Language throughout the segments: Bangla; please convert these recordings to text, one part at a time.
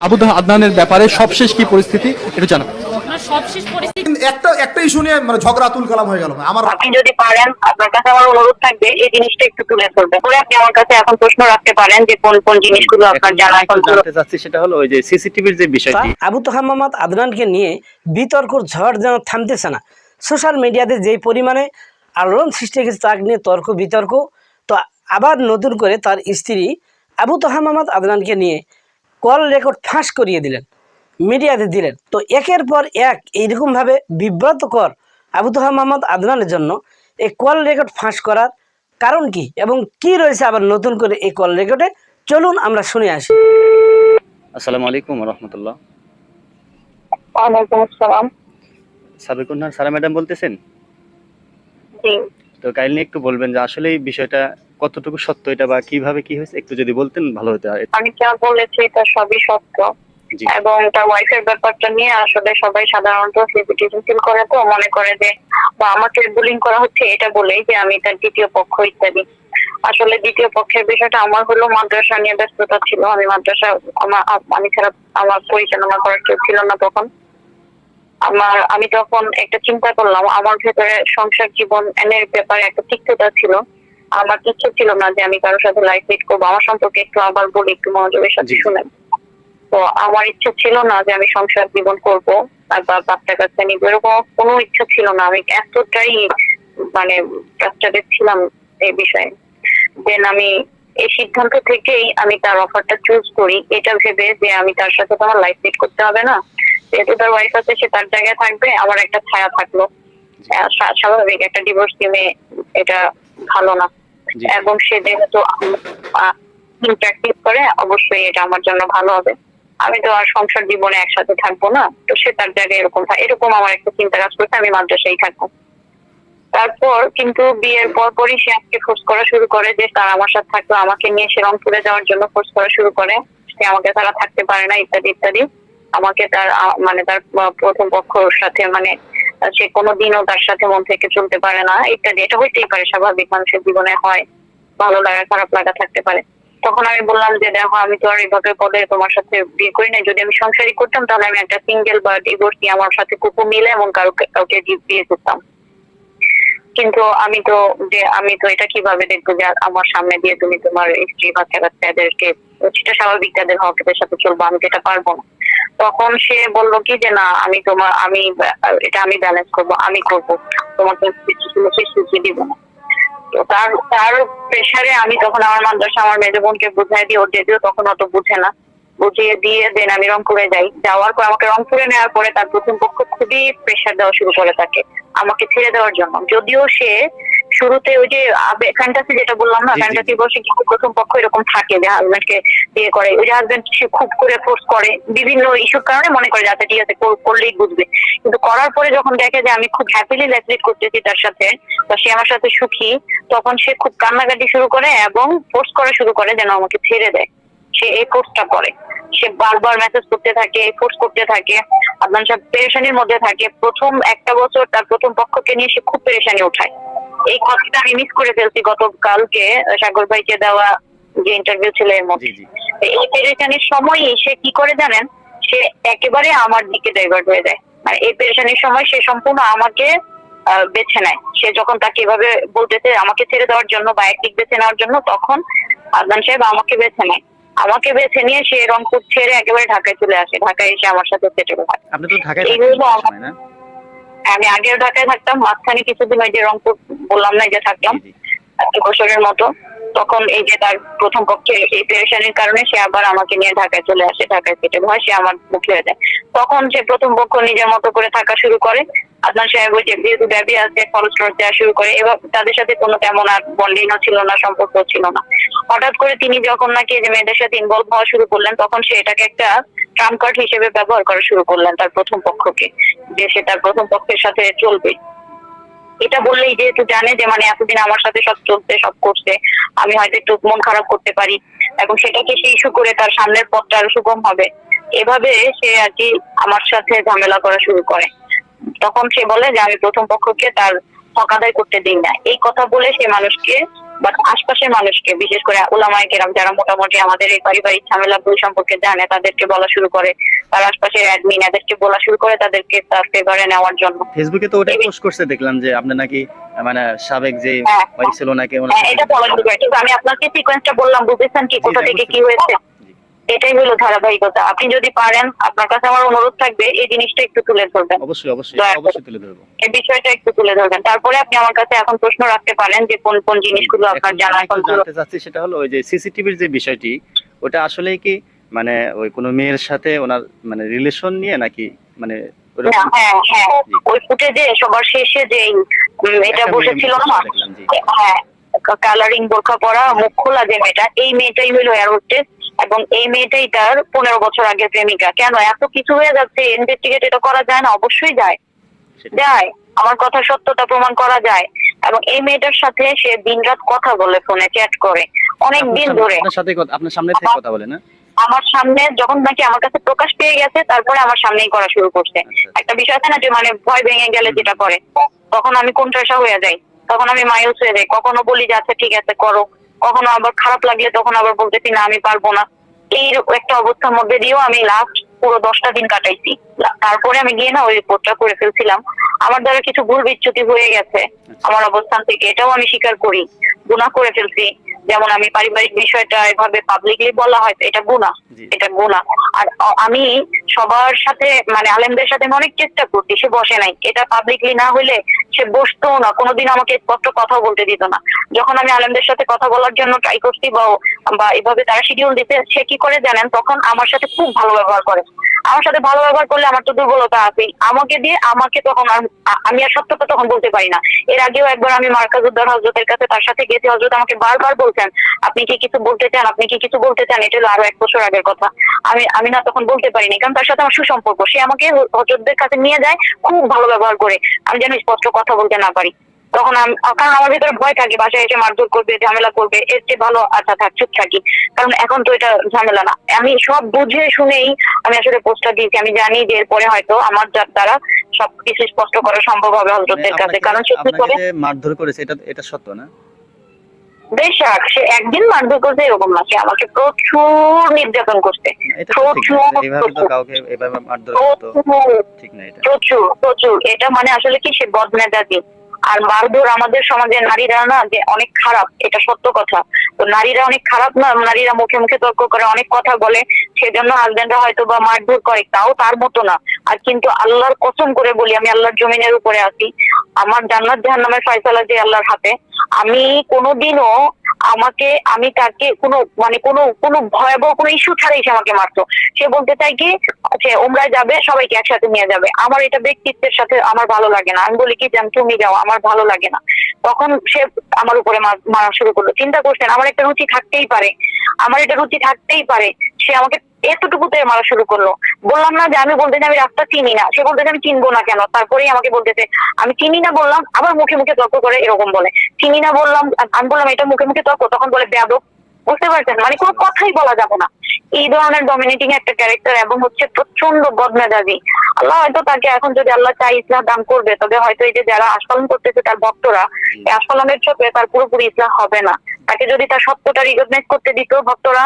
আবু দাহ আদনানের ব্যাপারে সবশেষ কি পরিস্থিতি একটু জানাবেন সবশেষ পরিস্থিতি একটা একটা ইস্যু নিয়ে মানে ঝগড়া তুল কালাম হয়ে গেল। আমার আপনি যদি পারেন আপনার কাছে আমার অনুরোধ থাকবে এই জিনিসটা একটু তুলে ধরবেন পরে আপনি আমার কাছে এখন প্রশ্ন রাখতে পারেন যে কোন কোন জিনিসগুলো আপনার জানা এখন এখন জানতে চাচ্ছি সেটা হলো ওই যে সিসিটিভির যে বিষয়টি। আবু আদনানকে নিয়ে বিতর্কর ঝড় যেন থামতেছে না। সোশ্যাল মিডিয়াতে যেই পরিমাণে আলোড়ন সৃষ্টি হয়েছে তাকে নিয়ে তর্ক বিতর্ক তো আবার নতুন করে তার স্ত্রী আবু তোহা মোহাম্মদ আদনানকে নিয়ে কল রেকর্ড ফাঁস করিয়ে দিলেন মিডিয়াতে দিলেন। তো একের পর এক এইরকমভাবে বিব্রতকর আবু তোহা মোহাম্মদ আদনানের জন্য এই কল রেকর্ড ফাঁস করার কারণ কি এবং কি রয়েছে আবার নতুন করে এই কল রেকর্ডে চলুন আমরা শুনে আসি। আসসালামু আলাইকুম রহমতুল্লাহ। ওয়ালাইকুম আসসালাম। সারা ম্যাডাম বলতেছেন? তো কাইন্ডলি একটু বলবেন যে আসলে এই বিষয়টা কতটুকু সত্য এটা বা কীভাবে কি হয়েছে একটু যদি বলতেন ভালো হতো। আমি যা বলেছি এটা সবই সত্য। এবং তার ওয়াইফের ব্যাপারটা নিয়ে আসলে সবাই সাধারণত সেন্সিটিভ ফিল করে তো মনে করে যে বা আমাকে বুলিং করা হচ্ছে এটা বলেই যে আমি তার দ্বিতীয় পক্ষ ইত্যাদি। আসলে দ্বিতীয় পক্ষের বিষয়টা আমার হলো মাদ্রাসা নিয়ে ব্যস্ততা ছিল। আমি মাদ্রাসা আমার আমি ছাড়া আমার পরিচালনা করার কেউ ছিল না তখন। আমার আমি তখন একটা চিন্তা করলাম আমার ভেতরে সংসার জীবন এনের ব্যাপারে একটা তিক্ততা ছিল। আমার ইচ্ছে ছিল না যে আমি কারোর সাথে লাইফ লিড করব। আমার সম্পর্কে একটু আবার বলি একটু মনোযোগের সাথে। শুনেন। তো আমার ইচ্ছে ছিল না যে আমি সংসার জীবন করব বা বাচ্চা কাচ্চা নিবো। এরকম কোনো ইচ্ছা ছিল না। আমি এতটাই মানে ফ্রাস্ট্রেটেড ছিলাম এই বিষয়ে। দেন আমি এই সিদ্ধান্ত থেকেই আমি তার অফারটা চুজ করি। এটা ভেবে যে আমি তার সাথে তো আমার লাইফ লিড করতে হবে না। যেহেতু তার ওয়াইফ আছে সে তার জায়গায় থাকবে আমার একটা ছায়া থাকল। স্বাভাবিক একটা ডিভোর্স স্কিমে এটা ভালো না। এবং সে যেহেতু প্র্যাকটিস করে, অবশ্যই এটা আমার জন্য ভালো হবে। আমি তো আর সংসার জীবনে একসাথে থাকব না, তো সে তার জায়গায় এরকম থা- এরকম আমার একটা চিন্তা কাজ করছে, আমি মাদ্রাসায় থাকব। তারপর কিন্তু বিয়ের পর পরই সে আজকে ফোর্স করা শুরু করে যে তার আমার সাথে থাকবে আমাকে নিয়ে সে রংপুরে যাওয়ার জন্য ফোর্স করা শুরু করে। সে আমাকে তারা থাকতে পারে না, ইত্যাদি ইত্যাদি। আমাকে তার মানে তার প্রথম পক্ষর সাথে মানে সে কোনোদিনও তার সাথে মন থেকে চলতে পারে না, ইত্যাদি। এটা হইতেই পারে, স্বাভাবিক মানুষের জীবনে হয়, ভালো লাগা, খারাপ লাগা থাকতে পারে। তখন আমি বললাম যে, দেখো, আমি তো আর এইভাবে পদে তোমার সাথে বিয়ে করি না যদি আমি সংসারই করতাম, তাহলে আমি একটা সিঙ্গেল বা ডিভোর্সি আমার সাথে কুকু মিলে এবং কাউকে কাউকে বিয়ে করতাম কিন্তু আমি তো যে, আমি তো এটা কীভাবে দেখব যে আমার সামনে দিয়ে তুমি তোমার স্ত্রী বাচ্চা কাচ্চা এদেরকে সেটা স্বাভাবিক তাদের হকের সাথে চলবো, আমি যেটা পারব না। তখন সে বলল কি যে, না, আমি তোমার, আমি, এটা আমি ব্যালেন্স করব, আমি করব, তোমাকে সুযোগ দিব না। তো তার তার প্রেশারে আমি তখন আমার মাদ্রাসা, আমার মেজো বোনকে বুঝাই দিই ওর যদিও তখন অত বুঝে না। বুঝিয়ে দিয়ে দেন আমি রংপুরে যাই। যাওয়ার পর আমাকে রংপুরে নেওয়ার পরে তার প্রথম পক্ষ খুবই প্রেশার দেওয়া শুরু করে তাকে আমাকে ছেড়ে দেওয়ার জন্য। যদিও সে শুরুতে ওই যে ফ্যান্টাসি যেটা বললাম না ফ্যান্টাসি বসে কিন্তু প্রথম পক্ষ এরকম থাকে যে হাজবেন্ডকে বিয়ে করে। ওই যে হাজবেন্ড সে খুব করে ফোর্স করে বিভিন্ন ইস্যুর কারণে মনে করে যাতে ঠিক আছে করলেই বুঝবে। কিন্তু করার পরে যখন দেখে যে আমি খুব হ্যাপিলি লাইফ করতেছি তার সাথে বা সে আমার সাথে সুখী তখন সে খুব কান্নাকাটি শুরু করে এবং ফোর্স করা শুরু করে যেন আমাকে ছেড়ে দেয়। সে এই ফোর্সটা করে। সে বারবার মেসেজ করতে থাকে ফোর্স করতে থাকে পেরেশানির মধ্যে থাকে। প্রথম একটা বছর তার প্রথম পক্ষকে নিয়ে সে খুব পেরেশানি ওঠায়। এই কথাটা আমি মিস করে ফেলছি গতকালকে সাগর ভাইকে দেওয়া যে ইন্টারভিউ ছিল এর মধ্যে। এই পেরেশানির সময়ই সে কি করে জানেন? সে একেবারে আমার দিকে ডাইভার্ট হয়ে যায়। মানে এই পেরেশানির সময় সে সম্পূর্ণ আমাকে বেছে নেয়। সে যখন তাকে এভাবে বলতেছে আমাকে ছেড়ে দেওয়ার জন্য বা একদিক বেছে নেওয়ার জন্য তখন আদনান সাহেব আমাকে বেছে নেয়। আমাকে বেছে নিয়ে সে রংপুর ছেড়ে একেবারে ঢাকায় চলে আসে। ঢাকায় এসে আমার সাথে সেটেল হয়। আপনি তো ঢাকায় থাকেন হলো আমার- সময় না? আমি আগেও ঢাকায় থাকতাম মাঝখানে কিছুদিন ওই যে রংপুর বললাম না যে থাকলাম এক বছরের মতো। তখন এই যে তার প্রথম পক্ষে এই পেরেশানির কারণে সে আবার আমাকে নিয়ে ঢাকায় চলে আসে, ঢাকায় কেটে হয়, সে আমার মুখে হয়ে যায় তখন সে প্রথম পক্ষ নিজের মতো করে থাকা শুরু করে। আদনান সাহেব ওই যে যেহেতু ব্যাবি আছে খরচ টরচ দেওয়া শুরু করে এবার তাদের সাথে কোনো তেমন আর বন্ডিংও ছিল না, সম্পর্ক ছিল না। হঠাৎ করে তিনি যখন নাকি যে মেয়েদের সাথে ইনভলভ হওয়া শুরু করলেন, তখন সে এটাকে একটা ট্রাম কার্ড হিসেবে ব্যবহার করা শুরু করলেন তার প্রথম পক্ষকে, যে সে তার প্রথম পক্ষের সাথে চলবে। এটা বললেই যেহেতু জানে যে মানে এতদিন আমার সাথে সব চলছে, সব করছে। আমি হয়তো একটু মন খারাপ করতে পারি। এবং সেটাকে সে ইস্যু করে তার সামনের পথটা আরও সুগম হবে? এভাবে সে আর কি আমার সাথে ঝামেলা করা শুরু করে। তখন সে বলে যে আমি প্রথম পক্ষকে তার হক আদায় করতে দিই না। এই কথা বলে সে মানুষকে বাট আশপাশের মানুষকে বিশেষ করে ওলামায় কেরাম যারা মোটামুটি আমাদের এই পারিবারিক ঝামেলা বই সম্পর্কে জানে তাদেরকে বলা শুরু করে। তার আশপাশের অ্যাডমিন এদেরকে বলা শুরু করে তাদেরকে তার ফেভারে নেওয়ার জন্য। ফেসবুকে তো ওটা পোস্ট করছে দেখলাম যে আপনি নাকি মানে সাবেক যে হয়েছিল ওয়াইফ ছিল নাকি হ্যাঁ এটা বলা শুরু করে। কিন্তু আমি আপনাকে সিকোয়েন্সটা বললাম বুঝেছেন কি কোথা থেকে কি হয়েছে। এটাই হলো ধারাবাহিকতা। আপনি যদি পারেন আপনার কাছে আমার অনুরোধ থাকবে এই জিনিসটা একটু তুলে ধরবেন। অবশ্যই অবশ্যই অবশ্যই তুলে ধরবো। এই বিষয়টা একটু তুলে ধরবেন। তারপরে আপনি আমার কাছে এখন প্রশ্ন রাখতে পারেন যে কোন কোন জিনিসগুলো আপনার জানা আমি এখন জানতে চাচ্ছি সেটা হলো ওই যে সিসিটিভির যে বিষয়টি ওটা আসলে কি মানে ওই কোনো মেয়ের সাথে ওনার মানে রিলেশন নিয়ে নাকি মানে হ্যাঁ হ্যাঁ। ওই ফুটেজে সবার শেষে যে এটা বসেছিল না হ্যাঁ কালারিং বোরখা পরা মুখ খোলা যে মেয়েটা এই মেয়েটাই হলো এয়ার হোস্টেস এবং এই মেয়েটাই তার পনেরো বছর আগের প্রেমিকা। কেন? এত কিছু হয়ে যাচ্ছে ইনভেস্টিগেট এটা করা যায় না? অবশ্যই যায়। যায়। আমার কথা সত্যতা প্রমাণ করা যায়। এবং এই মেয়েটার সাথে সে দিনরাত কথা বলে ফোনে চ্যাট করে। অনেক দিন সামনে- ধরে। আপনার সাথে আপনার সামনে থেকে কথা বলে না? আমার সামনে যখন নাকি আমার কাছে প্রকাশ পেয়ে গেছে তারপরে আমার সামনেই করা শুরু করছে। আচ্ছা। একটা বিষয় আছে না যে মানে ভয় ভেঙে গেলে যেটা করে। তখন আমি কোনটাসা হয়ে যাই। তখন আমি মায়ুস হয়ে যাই। কখনো বলি যে আচ্ছা ঠিক আছে করো। কখনো আবার খারাপ লাগলে তখন আবার বলতেছি না আমি পারব না। এই একটা অবস্থার মধ্যে দিয়েও আমি লাস্ট পুরো দশটা দিন কাটাইছি। তারপরে আমি গিয়ে না ওই রিপোর্টটা করে ফেলছিলাম। আমার দ্বারা কিছু ভুল বিচ্যুতি হয়ে গেছে। আমার অবস্থান থেকে। এটাও আমি স্বীকার করি। গুণা করে ফেলছি। যেমন আমি পারিবারিক বিষয়টা এভাবে পাবলিকলি বলা হয় এটা জি। এটা গুনাহ। আর আমি সবার সাথে মানে আলেমদের সাথে আমি অনেক চেষ্টা করছি সে বসে নাই। এটা পাবলিকলি না হইলে সে বসতো না কোনোদিন আমাকে স্পষ্ট কথা বলতে দিত না। যখন আমি আলেমদের সাথে কথা বলার জন্য ট্রাই করছি বা বা এভাবে তারা শিডিউল দিতে সে কি করে জানেন? তখন আমার সাথে খুব ভালো ব্যবহার করে। আমার সাথে ভালো ব্যবহার করলে আমার তো দুর্বলতা আছেই। আমাকে দিয়ে আমাকে তখন আমি আর সত্যটা তখন বলতে পারি না। এর আগেও একবার আমি মার্কাজুদ্দার হজরতের কাছে তার সাথে গেছি। হজরত আমাকে বারবার বলছেন, আপনি কি কিছু বলতে চান? আপনি কি কিছু বলতে চান? এটা হলো আরও এক বছর আগের কথা। আমি আমি না তখন বলতে পারিনি, কারণ তার সাথে আমার সুসম্পর্ক। সে আমাকে হজরতদের কাছে নিয়ে যায় খুব ভালো ব্যবহার করে। আমি যেন স্পষ্ট কথা বলতে না পারি। তখন কারণ আমার ভিতরে ভয় থাকে বাসায় এসে মারধর করবে ঝামেলা করবে এর চেয়ে ভালো আচ্ছা থাক চুপ থাকি। কারণ এখন তো এটা ঝামেলা না। আমি সব বুঝে শুনেই আমি আসলে পোস্টটা দিয়েছি। আমি জানি যে এরপরে হয়তো আমার যার দ্বারা সবকিছু স্পষ্ট করা সম্ভব হবে মানে হজরতদের কাছে কারণ সে কি করে মারধর করেছে এটা এটা সত্য না? বেশ সে একদিন মারধর করছে এরকম না। সে আমাকে প্রচুর নির্যাতন করছে। প্রচুর প্রচুর প্রচুর। এটা মানে আসলে কি? সে বদমেজাজি। আর মারধর আমাদের সমাজে নারীরা না যে অনেক খারাপ, এটা সত্য কথা। তো নারীরা অনেক খারাপ না? নারীরা মুখে মুখে তর্ক করে, অনেক কথা বলে, সেজন্য হাজবেন্ডরা হয়তো বা মারধর করে, তাও তার মতো না। আর কিন্তু আল্লাহর কসম করে বলি, আমি আল্লাহর জমিনের উপরে আছি। আমার জান্নাত জাহান্নামের ফয়সালা যে আল্লাহর হাতে, আমি কোনোদিনও আমাকে, আমি তাকে কোনো মানে কোনো কোনো ভয়াবহ কোনো ইস্যু ছাড়াই সে আমাকে মারতো। সে বলতে চাই কি সে ওমরায় যাবে, সবাইকে একসাথে নিয়ে যাবে। আমার এটা ব্যক্তিত্বের সাথে আমার ভালো লাগে না। আমি বলি কি যেন তুমি যাও, আমার ভালো লাগে না। তখন সে আমার উপরে মার- শুরু করল। চিন্তা করছেন, আমার একটা রুচি থাকতেই পারে। আমার এটা রুচি থাকতেই পারে। সে আমাকে এতটুকুতে মারা শুরু করল। বললাম না যে আমি বলতে যে আমি রাস্তা চিনি না। সে বলতে যে আমি চিনবো না কেন? তারপরেই আমাকে বলতেছে আমি চিনি না বললাম আবার মুখে মুখে তর্ক করে এরকম বলে। চিনি না বললাম আমি বললাম এটা মুখে মুখে তর্ক তখন বলে বেয়াদব বুঝতে পারছেন? মানে কোনো কথাই বলা যাবে না। এই ধরনের ডমিনেটিং একটা ক্যারেক্টার এবং হচ্ছে প্রচণ্ড বদমেজাজি। আল্লাহ হয়তো তাকে এখন যদি আল্লাহ চাই ইসলাম দান করবে তবে হয়তো এই যে যারা আস্ফালন করতেছে তার ভক্তরা এই আস্ফালনের চোখে তার পুরোপুরি ইসলাম হবে না। তাকে যদি তার সত্যটা রিকগনাইজ করতে দিত ভক্তরা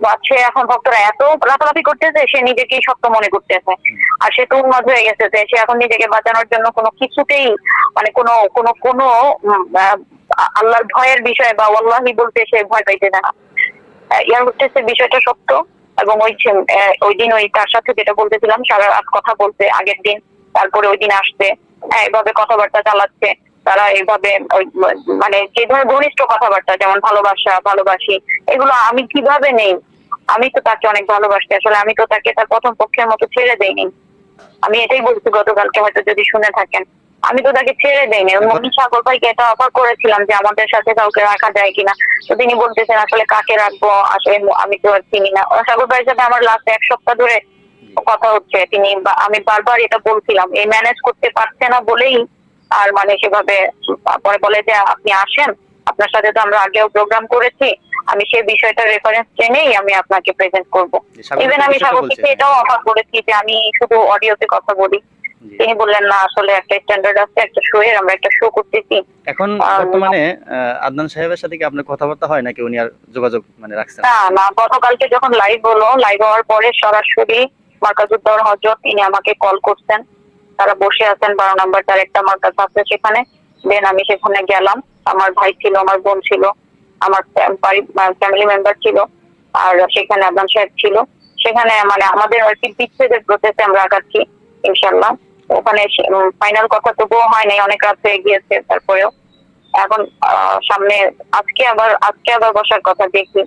বা সে এখন ভক্তরা এত লাফালাফি করতেছে, সে নিজেকেই সত্য মনে করতেছে। আর সে তো উন্মাদ হয়ে গেছে যে সে এখন নিজেকে বাঁচানোর জন্য কোনো কিছুতেই মানে কোনো কোনো কোনো আল্লাহর ভয়ের বিষয় বা আল্লাহি বলতে সে ভয় পাইতে না। ইয়ার হচ্ছে বিষয়টা সত্য। এবং ওই ওই দিন ওই তার সাথে যেটা বলতেছিলাম, সারা রাত কথা বলতে আগের দিন, তারপরে ওই দিন আসছে। হ্যাঁ এভাবে কথাবার্তা চালাচ্ছে। তারা এইভাবে মানে যে ধরনের ঘনিষ্ঠ কথাবার্তা, যেমন ভালোবাসা, ভালোবাসি, এগুলো আমি কীভাবে নেই? আমি তো তাকে অনেক ভালোবাসি। আসলে আমি তো তাকে তার প্রথম পক্ষের মতো ছেড়ে দেইনি। আমি এটাই বলছি গতকালকে হয়তো যদি শুনে থাকেন। আমি তো তাকে ছেড়ে দেইনি। মনি সাগর ভাইকে এটা অফার করেছিলাম যে আমাদের সাথে কাউকে রাখা যায় কিনা। তো তিনি বলতেছেন, আসলে কাকে রাখব? আসলে আমি তো আর চিনি না। সাগর ভাইয়ের সাথে আমার লাস্ট এক সপ্তাহ ধরে কথা হচ্ছে। তিনি আমি বারবার এটা বলছিলাম। এই ম্যানেজ করতে পারছে না বলেই আর মানে সেভাবে পরে বলে যে, আপনি আসেন। আপনার সাথে তো আমরা আগেও প্রোগ্রাম করেছি। আমি সেই বিষয়টা রেফারেন্স জেনেই আমি আপনাকে প্রেজেন্ট করব। ইভেন আমি সাগরকে এটাও অফার করেছি যে আমি শুধু অডিওতে কথা বলি। তিনি বললেন না আসলে একটা স্ট্যান্ডার্ড আছে একটা শো এর আমরা একটা শো করতেছি। এখন বর্তমানে আদনান সাহেবের সাথে কি আপনার কথাবার্তা হয় নাকি উনি আর যোগাযোগ মানে রাখছেন? না না গতকালকে যখন লাইভ হলো লাইভ হওয়ার পরে সরাসরি মার্কাজুদ্দৌর হজরত তিনি আমাকে কল করছেন। তারা বসে আছেন বারো নাম্বার তার একটা মার্কাজ আছে সেখানে। দেন আমি সেখানে গেলাম। আমার ভাই ছিল আমার বোন ছিল। আমার ফ্যামিলি মেম্বার ছিল আর সেখানে আদনান সাহেব ছিল। সেখানে মানে আমাদের আর কি বিচ্ছেদের প্রসেসে আমরা আগাচ্ছি ইনশাল্লাহ ওখানে ফাইনাল কথা তবুও হয় নাই অনেক রাত হয়ে গিয়েছে তারপরেও। এখন সামনে আজকে আবার আজকে আবার বসার কথা দেখি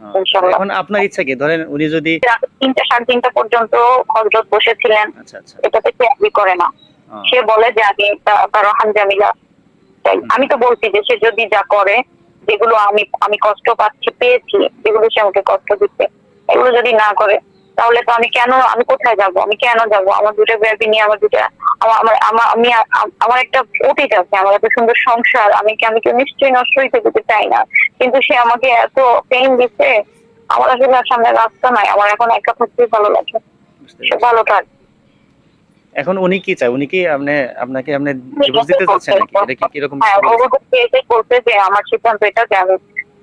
আহ, এখন আপনার ইচ্ছা কি? ধরেন উনি যদি তিনটা সাড়ে তিনটা পর্যন্ত হজরত বসেছিলেন। আচ্ছা আচ্ছা। এটাতে agree করে না। সে বলে যে আমি তার হানজামিলা। আমি তো বলছি যে সে যদি যা করে যেগুলো আমি আমি কষ্ট পাচ্ছি, পেয়েছি, যেগুলো সে আমাকে কষ্ট দিচ্ছে, এগুলো যদি না করে, তাহলে তো আমি কেন, আমি কোথায় যাব? আমি কেন যাব? আমার দুটো বেবি নিয়ে আমার দুটো, আমার আমার আমি, আমার একটা অতীত আছে, আমার এত সুন্দর সংসার, আমি কি, আমি কেউ নিশ্চয়ই নষ্ট হইতে যেতে চাই না? কিন্তু সে আমাকে এত পেইন দিচ্ছে, আমার আসলে সামনে রাস্তা নাই, আমার এখন একা থাকতেই ভালো লাগে। সে ভালো থাক। এখন উনি কি চায়? উনি কি আপনি আপনাকে আপনি ডিভোর্স দিতে চাচ্ছেন নাকি? এটা কি হ্যাঁ বিষয়? অবশ্যই এটাই বলতে যে আমার সিদ্ধান্ত এটা যে আমি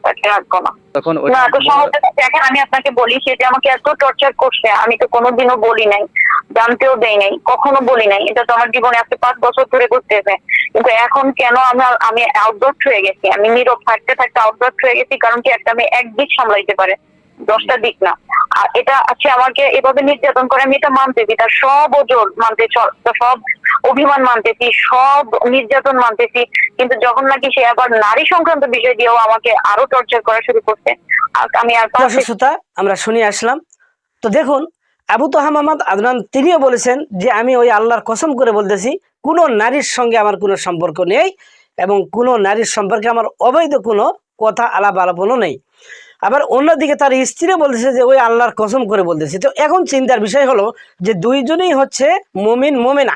তাকে রাখব না তখন না তো ওই দেখেন আমি আপনাকে বলি সে যে আমাকে এত টর্চার করছে আমি তো কোনোদিনও বলি নাই জানতেও দেই নাই কখনো বলি নাই। এটা তো আমার জীবনে আজকে পাঁচ বছর ধরে করতেছে কিন্তু এখন কেন আমি আমি আউটডোর হয়ে গেছি আমি নীরব থাকতে থাকতে আউটডোর হয়ে গেছি কারণ কি একটা আমি এক দিক সামলাইতে পারে। দশটা দিক না। আর এটা আছে আমাকে এভাবে নির্যাতন করে, আমি এটা মানতেছি তার সব ওজোর মানতে সব অভিমান মানতেছি সব নির্যাতন মানতেছি কিন্তু যখন নাকি সে আবার নারী সংক্রান্ত বিষয় দিয়েও আমাকে আরও টর্চার করা শুরু করছে আমি আর শ্রোতা, আমরা শুনে আসলাম। তো দেখুন, আবু তোহা মোহাম্মদ আদনান, তিনিও বলেছেন যে, আমি ওই আল্লাহর কসম করে বলতেছি, কোনো নারীর সঙ্গে আমার কোনো সম্পর্ক নেই এবং কোনো নারীর সম্পর্কে আমার অবৈধ কোনো কথা আলাপ আলাপনও নেই। আবার অন্যদিকে তার স্ত্রীও বলতেছে যে, ওই আল্লাহর কসম করে বলতেছে। তো এখন চিন্তার বিষয় হলো যে, দুইজনেই হচ্ছে মমিন, মোমেনা।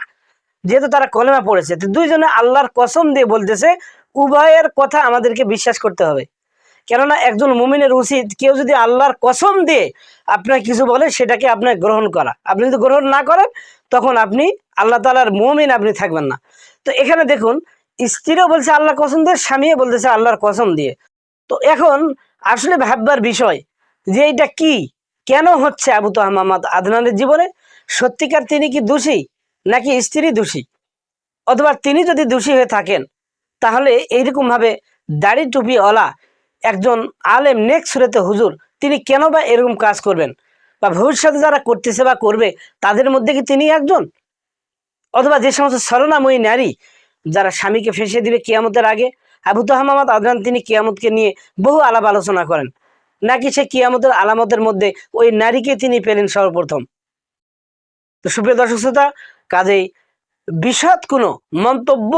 যেহেতু তারা কলেমা পড়েছে, তো দুইজনে আল্লাহর কসম দিয়ে বলতেছে, উভয়ের কথা আমাদেরকে বিশ্বাস করতে হবে। কেননা একজন মুমিনের উচিত কেউ যদি আল্লাহর কসম দিয়ে আপনার কিছু বলে, সেটাকে আপনার গ্রহণ করা। আপনি যদি গ্রহণ না করেন, তখন আপনি, আল্লাহ তালার মুমিন আপনি থাকবেন না। তো এখানে দেখুন, স্ত্রীও বলছে আল্লাহ কসম দিয়ে স্বামীও বলতেছে, আল্লাহর কসম দিয়ে। তো এখন আসলে ভাববার বিষয় যে এটা কি? কেন হচ্ছে আবু তো মোহাম্মদ আদনানের জীবনে? সত্যিকার তিনি কি দোষী নাকি স্ত্রী দোষী? অথবা তিনি যদি দোষী হয়ে থাকেন, তাহলে এইরকমভাবে দাড়ি টুপিওয়ালা একজন আলেম নেক সুরেতে হুজুর, তিনি কেন বা এরকম কাজ করবেন? বা ভবিষ্যতে যারা করতেছে বা করবে, তাদের মধ্যে কি তিনি একজন? অথবা যে সমস্ত স্মরণাময়ী নারী যারা স্বামীকে ফেসে দিবে কিয়ামতের আগে, আবু তাহমাদ আদনান তিনি কিয়ামতকে নিয়ে বহু আলাপ আলোচনা করেন। নাকি সে কিয়ামতের আলামতের মধ্যে ওই নারীকে তিনি পেলেন সর্বপ্রথম? তো সুপ্রিয় দর্শক শ্রোতা, কাজেই বিশদ কোনো মন্তব্য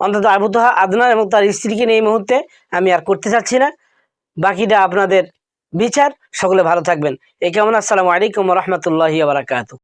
অন্তত আবু তাহা আদনান এবং তার স্ত্রীকে নিয়ে এই মুহূর্তে আমি আর করতে চাচ্ছি না। বাকিটা আপনাদের বিচার। সকলে ভালো থাকবেন। এই কেমন? আসসালামু আলাইকুম রহমতুল্লাহ বারাকাতু